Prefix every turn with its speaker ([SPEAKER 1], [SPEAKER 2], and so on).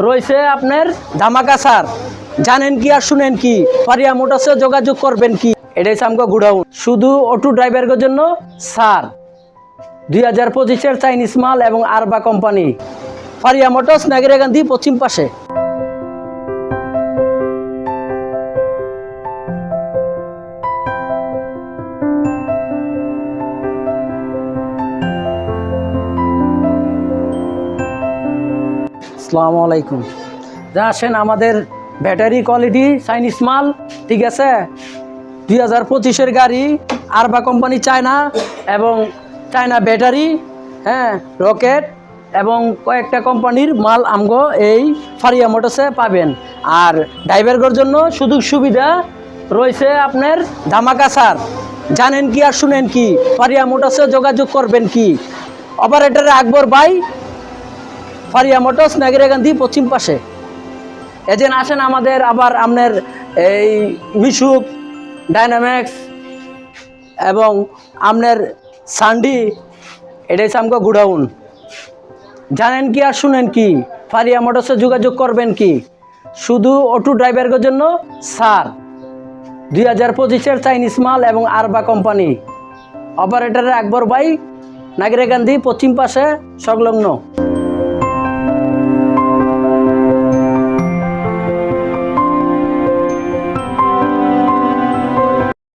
[SPEAKER 1] রয়েছে আপনার ধামাকা সার। জানেন কি আর শুনেন কি? পারিয়া মোটরসে যোগাযোগ করবেন কি? এটাই সামগো গুড়াউন। শুধু অটো ড্রাইভারের জন্য সার। দুই হাজার পঁচিশের চাইনিজ মাল এবং আরবা কোম্পানি। ফারিয়া মোটরস, নাগিরা গান্ধী, পশ্চিম পাশে। আসসালামু আলাইকুম। যা আসেন আমাদের ব্যাটারি কোয়ালিটি চাইনিজ মাল, ঠিক আছে? দুই হাজার পঁচিশের গাড়ি, আরবা কোম্পানি চায়না এবং চায়না ব্যাটারি হ্যাঁ রকেট এবং কয়েকটা কোম্পানির মাল আমগো এই ফারিয়া মোটরসে পাবেন। আর ড্রাইভারগর জন্য সুযোগ সুবিধা রয়েছে আপনার ধামাকা সার জানেন কি আর শুনেন কি? ফারিয়া মোটরসে যোগাযোগ করবেন কি? অপারেটর আকবর ভাই ফারিয়া মোটরস নাগিরা গান্ধী পশ্চিম পাশে। এজেন আসেন আমাদের আবার আপনার এই মিশুক, ডাইনামিক্স এবং আপনার সান্ডি, এটাই সামকো গুডাউন। জানেন কি আর শুনেন কি? ফারিয়া মোটরসে যোগাযোগ করবেন কি? শুধু অটো ড্রাইভারের জন্য সার দুই হাজার পঁচিশের চাইনিজ মাল এবং আরবা কোম্পানি। অপারেটর আকবর ভাই নাগিরা গান্ধী পশ্চিম পাশে সংলগ্ন।